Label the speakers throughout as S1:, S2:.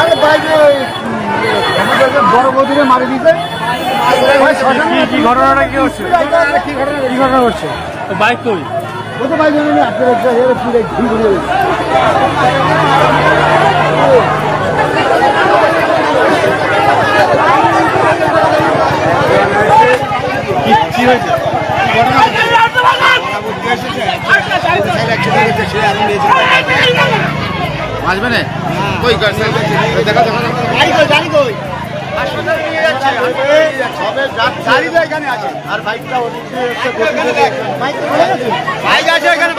S1: আরে বাইকে বড় গদিরে মারি দিতে
S2: কি ঘটনাটা কি হচ্ছে
S1: কি ঘটনা
S2: কি ঘটনা হচ্ছে বাইক কই
S1: ও তো বাইক জানি পুরো ঘুরে ঘুরে
S2: কি
S3: আসবে না। বাইক এখানে আছে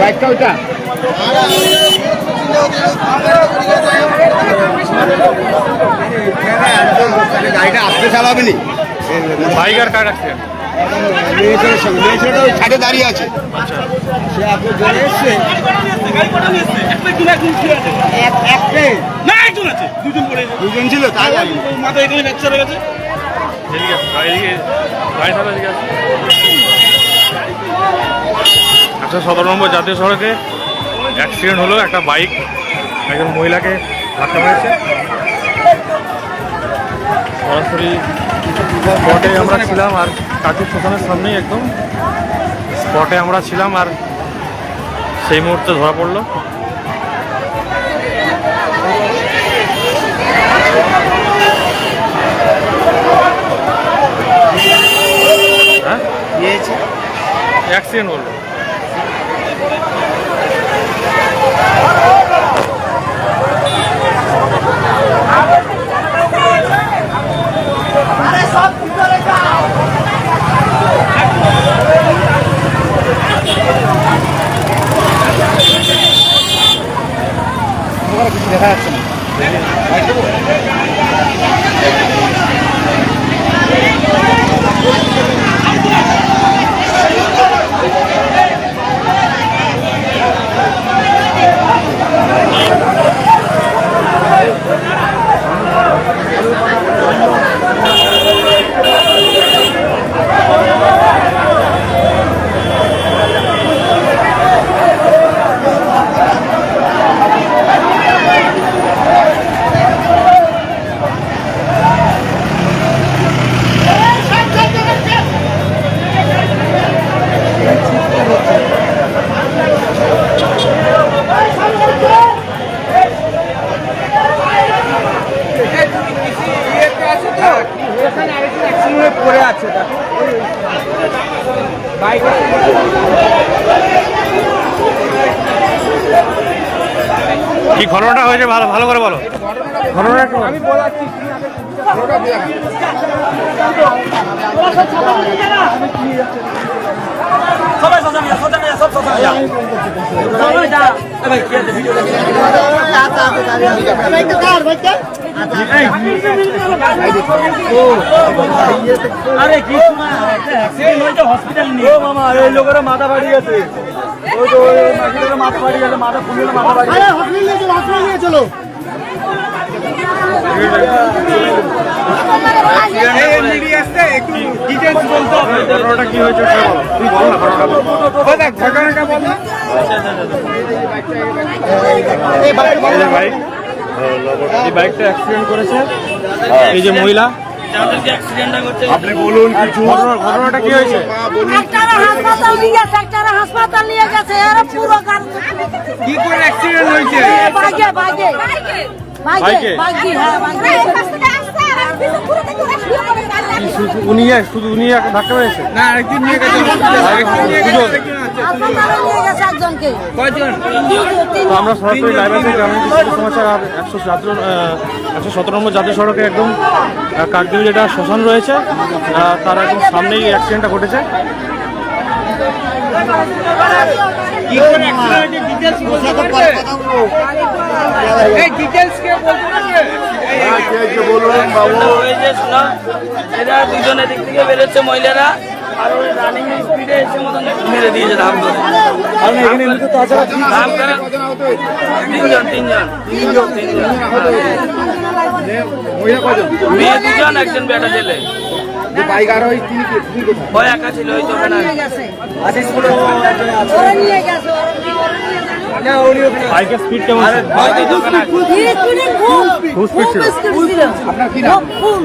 S1: বাইকটা ওইটা
S3: গাড়িটা আসতে চালাবে নি
S2: বাইক আর কার অ্যাক্সিডেন্ট
S3: ছাড়ে দাঁড়িয়ে আছে
S4: দুজন
S3: ছিল
S4: মাথা এখানে ফ্র্যাকচার হয়ে গেছে।
S2: একশো সতেরো নম্বর জাতীয় সড়কে অ্যাক্সিডেন্ট হলো একটা বাইক একজন মহিলাকে ধাক্কা মেরেছে। সরাসরি স্পটে আমরা ছিলাম আর কার্তিক শ্মশানের সামনেই একদম। স্পটে আমরা ছিলাম আর সেই মুহূর্তে ধরা পড়ল। হ্যাঁ? অ্যাক্সিডেন্ট হলো।
S1: কিছু দেখা যাচ্ছে না পড়ে আছে
S2: কি ঘটনাটা হয়েছে? ভালো ভালো করে বলো। ঘটনাটা।
S4: সবাই সব সবাই যা। ভাই কি
S1: কার বাইকটা
S4: আরে কি শোনা একটা অ্যাক্সিডেন্ট হয়েছে হসপিটাল নিয়ে। মামা এই লোকের মাথা ফাটি গেছে ওই তো মাথা ফাটি গেছে মাথা ফুলে মাথা ফাটি
S1: হসপিটাল নিয়ে চলো হসপিটাল নিয়ে চলো।
S2: ঘটনাটা কি হয়েছে সেটা বলো না ঘটনাটা বলো।
S1: এই বাইকটা
S2: এই বাইক এই বাইকটা অ্যাক্সিডেন্ট করেছে। এই যে মহিলা।
S4: যাদেরকে অ্যাক্সিডেন্টটা করছে
S3: আপনি বলুন কিছু।
S2: ঘটনা- ঘটনাটা কি হয়েছে?
S5: একটারা হাসপাতাল নিয়ে গেছে একটারা হাসপাতাল নিয়ে গেছে এরা পুরো গান
S4: কি করে অ্যাক্সিডেন্ট হয়েছে?
S5: বাইকে বাইকে।
S2: বাইকে?
S5: বাইকে? বাইকে হ্যাঁ বাইকে।
S2: উনি শুধু উনি এক ধাক্কা মেরেছে?
S4: না আরেকদিন নিয়ে গেছে।
S2: দুজন।
S5: হাসপাতালে নিয়ে গেছে একজনকে?
S4: কয়জন?
S2: তো আমরা সরাসরি লাইভ থেকে গ্রামীণ সমাচার একশো সতেরো একশো সতেরো নম্বর জাতীয় সড়কে একদম কাকদ্বীপ যেটা শ্মশান রয়েছে তার একদম সামনেই অ্যাক্সিডেন্টটা ঘটেছে।
S4: কি করে অ্যাক্সিডেন্ট হয়েছে ডিটেইলস বলতে পারবে? এই ডিটেইলস কে বলতে পারবে?
S3: বলুন বাবু।
S6: হয়েছে শোনা এরা দুজনে দিক থেকে বেরোচ্ছে মহিলারা আর ওই রানিং স্পিডে এসে মতন মেরে দিয়েছে ধাম করে। ধাম করে তিনজন। তিনজন তিনজন তিনজন। মেয়ে দুজন একজন বেটা ছেলে
S1: বাইক আর ওই কি-
S6: একা ছিল ওই
S5: দোকানে।
S2: বাইকের স্পিড কেমন ছিল?
S6: দোকানে
S5: খুব
S2: খুব ছিল।
S5: ছিল। খুব, খুব।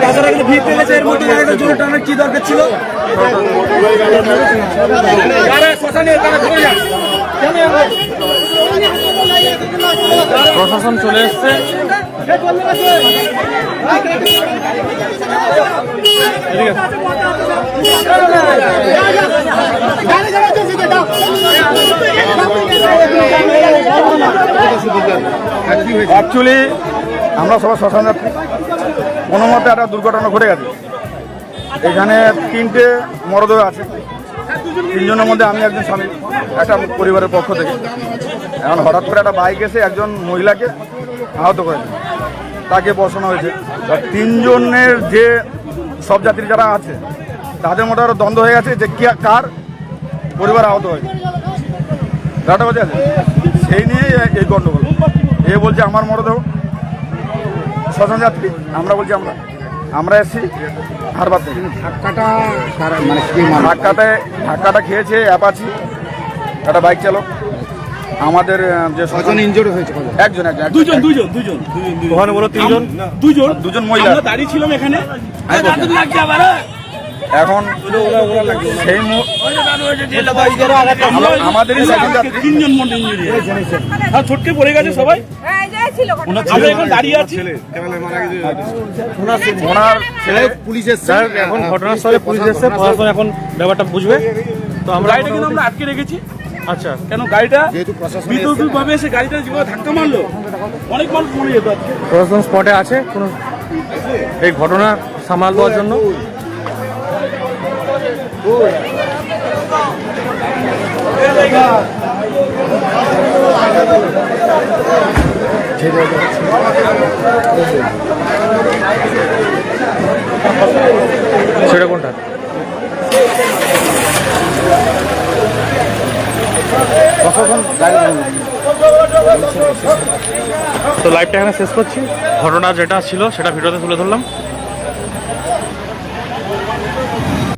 S4: তাছাড়া কিন্তু এর মধ্যে একটা জোরে টানার কি দরকার ছিল
S2: প্রশাসন চলে এসছে এদিকে আসো।
S7: অ্যাকচুয়ালি আমরা সবাই শ্মশান কোনো মতে একটা দুর্ঘটনা ঘটে গেছে। এখানে তিনটে মরদেহ আছে। তিনজনের মধ্যে আমি একজন স্বামী, একটা পরিবারের পক্ষ থেকে। এখন হঠাৎ করে একটা বাইক এসে একজন মহিলাকে আহত করেছে। তাকে বসানো হয়েছে। তিনজনের যে সব যাত্রী যারা আছে, তাদের মধ্যে আরও দ্বন্দ্ব হয়ে গেছে যে কার পরিবার আহত হয়েছে। ব্যাপারটা বোঝা যাচ্ছে সেই নিয়েই এই গণ্ডগোল এ বলছে আমার মরদেহ শ্মশান যাত্রী আমরা বলছি আমরা। আমরা এসেছি হারবার থেকে
S1: ধাক্কাটা মানে
S7: ধাক্কাটা খেয়েছে অ্যাপাচি একটা বাইক চালক। আমাদের যে
S1: কজন
S7: শ্মশান
S1: ইনজোর্ড হয়েছে
S7: একজন একজন একজন।
S4: দুজন দুজন দুজন।
S2: ওখানে বলো তিনজন?
S4: দুজন।
S7: দুজন মহিলা।
S4: আমরা দাঁড়িয়ে ছিলাম এখানে।
S7: এখন সেই মু-
S6: ওই যে দাদু হয়েছে জেলে
S7: আমা- আমাদেরই
S4: তিনজন আর ছটকে পড়ে গেছে সবাই?
S5: হ্যাঁ, এটাই ছিল ঘটনা।
S4: এখন দাঁড়িয়ে আছি।
S7: ওনার ছেলে।
S1: পুলিশ এসছে।
S2: স্যার এখন ঘটনাস্থলে পুলিশ এসছে। প্রশাসন এখন ব্যাপারটা বুঝবে। তো আমরা
S4: গাড়িটা কিন্তু আমরা আটকে রেখেছি।
S2: আচ্ছা।
S4: কেন গাড়িটা
S1: যেহেতু
S4: বিদ্যুৎ ভাবে এসে গাড়িটা যেভাবে ধাক্কা মারলো অনেক মানুষ মরে যেত
S2: প্রশাসন স্পটে আছে। কোনো এই ঘটনা সামাল দেওয়ার জন্য? সেটা কোনটা? তো লাইভটা এখানে শেষ করছি। ঘটনা যেটা ছিল সেটা ভিডিওতে তুলে ধরলাম।